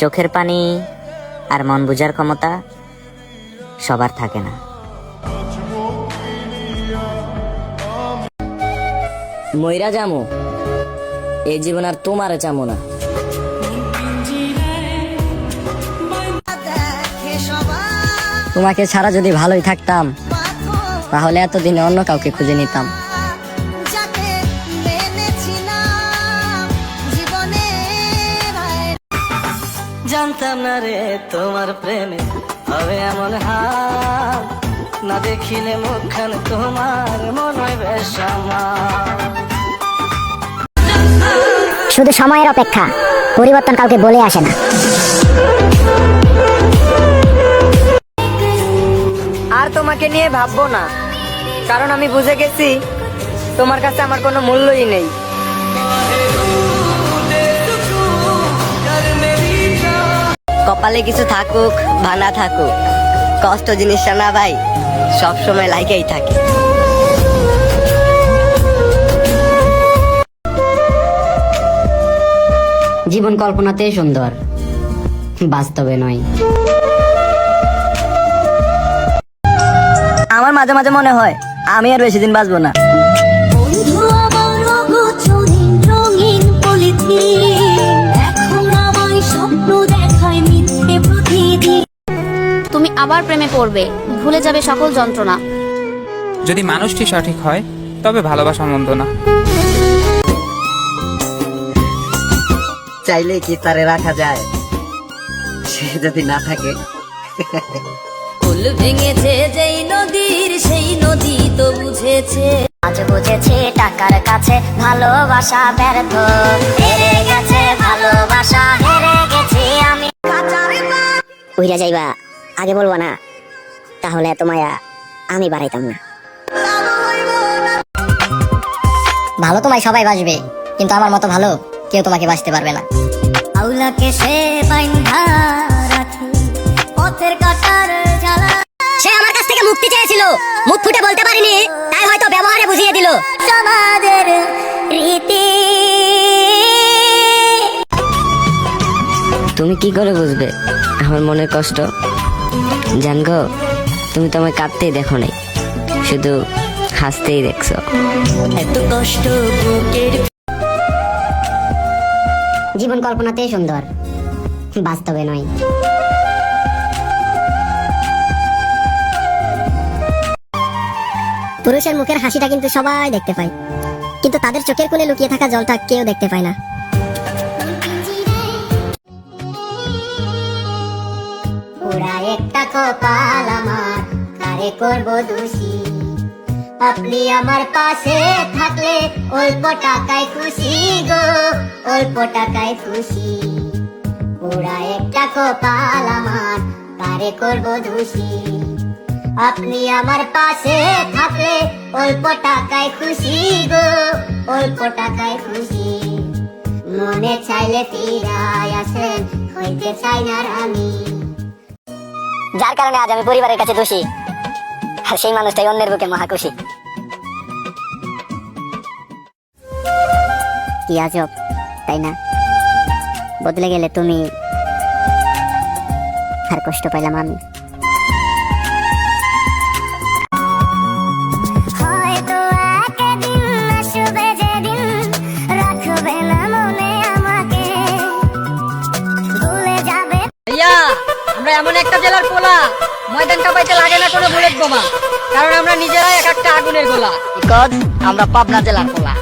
চোখের পানি আর মন বুঝার ক্ষমতা সবার থাকে না। ময়রা জামু এই জীবন আর তোমার চামো না। তোমাকে ছাড়া যদি ভালোই থাকতাম, তাহলে এতদিনে অন্য কাউকে খুঁজে নিতাম। জানতাম না রে তোমার প্রেমে। হবে এমন হাল না দেখিলে মুখখান তোমার মনে হয় শুধু সময়ের অপেক্ষা পরিবর্তন কাউকে বলে আসে না। আর তোমাকে নিয়ে ভাববো না কারণ আমি বুঝে গেছি তোমার কাছে আমার কোনো মূল্যই নেই। কপালে কিছু থাকুক বা না থাকুক। কষ্ট জিনিসটা না ভাই সব সময় লাইকেই থাকে। জীবন কল্পনাতেই সুন্দর, বাস্তবে নয়। আমার মাঝে মাঝে মনে হয়, আমি আর বেশি দিন বাঁচবো না। আবার প্রেমে পড়বে। ভুলে যাবে সকল যন্ত্রণা। যদি মানুষটি সঠিক হয় তবে ভালোবাসা মন্দ না। চাইলে কি তারে রাখা যায়? সে যদি না থাকে। ফুল ভেঙেছে যেই নদীর সেই নদী তো বুঝেছে। আজ বুঝেছি টাকার কাছে ভালোবাসা ব্যর্থ। হেরে গেছে ভালোবাসা হেরে গেছি আমি। উইরা যাইবা। আগে বলব না তাহলে এত মায়া আমি বাড়াইতাম না। ভালো তোমায় সবাই বাসবে কিন্তু আমার মতো ভালো কেউ তোমাকে বাসতে পারবে না। আউলাকে সে বাইন্ধা রাখে পথের কাটার জ্বালা। সে আমার কাছ থেকে মুক্তি চেয়েছিল মুখ ফুটে বলতে পারিনি তাই হয়তো ব্যবহারে বুঝিয়ে দিল। সমাজের রীতি। তুমি কি করে বুঝবে? আমার মনের কষ্ট। জানগো তুমি তো আমায় কাঁদতেই দেখো নাই। শুধু হাসতেই দেখছ। এত কষ্ট বুকের জীবন কল্পনাতেই সুন্দর বাস্তবে নয়। পুরুষের মুখের হাসিটা কিন্তু সবাই দেখতে পায়। কিন্তু তাদের চোখের কোণে লুকিয়ে থাকা জলটা কেউ দেখতে পায় না। কপাল আমার, কারে করব দোষী? আপনি আমার পাশে থাকলে অল্প টাকায় খুশি গো, অল্প টাকায় খুশি। ওরা একটা কপাল আমার, কারে করব দোষী? আপনি আমার পাশে থাকলে অল্প টাকায় খুশি গো, অল্প টাকায় খুশি। মনে চাইলে ফিরায় আসেন, হইতে চাই না আমি যার কারণে আজ আমি পরিবারের কাছে দোষী। আর সেই মানুষটাই অন্যের বুকে মহা খুশি। কি আজব, তাই না? বদলে গেলে তুমি আর কষ্ট পাইলাম আমি। এমন একটা জেলার পোলা। ময়দান কাপাইতে লাগে না কোনো বুলেট বোমা। কারণ আমরা নিজেরাই এক একটা আগুনের গোলা। আমরা পাবনা জেলার পোলা।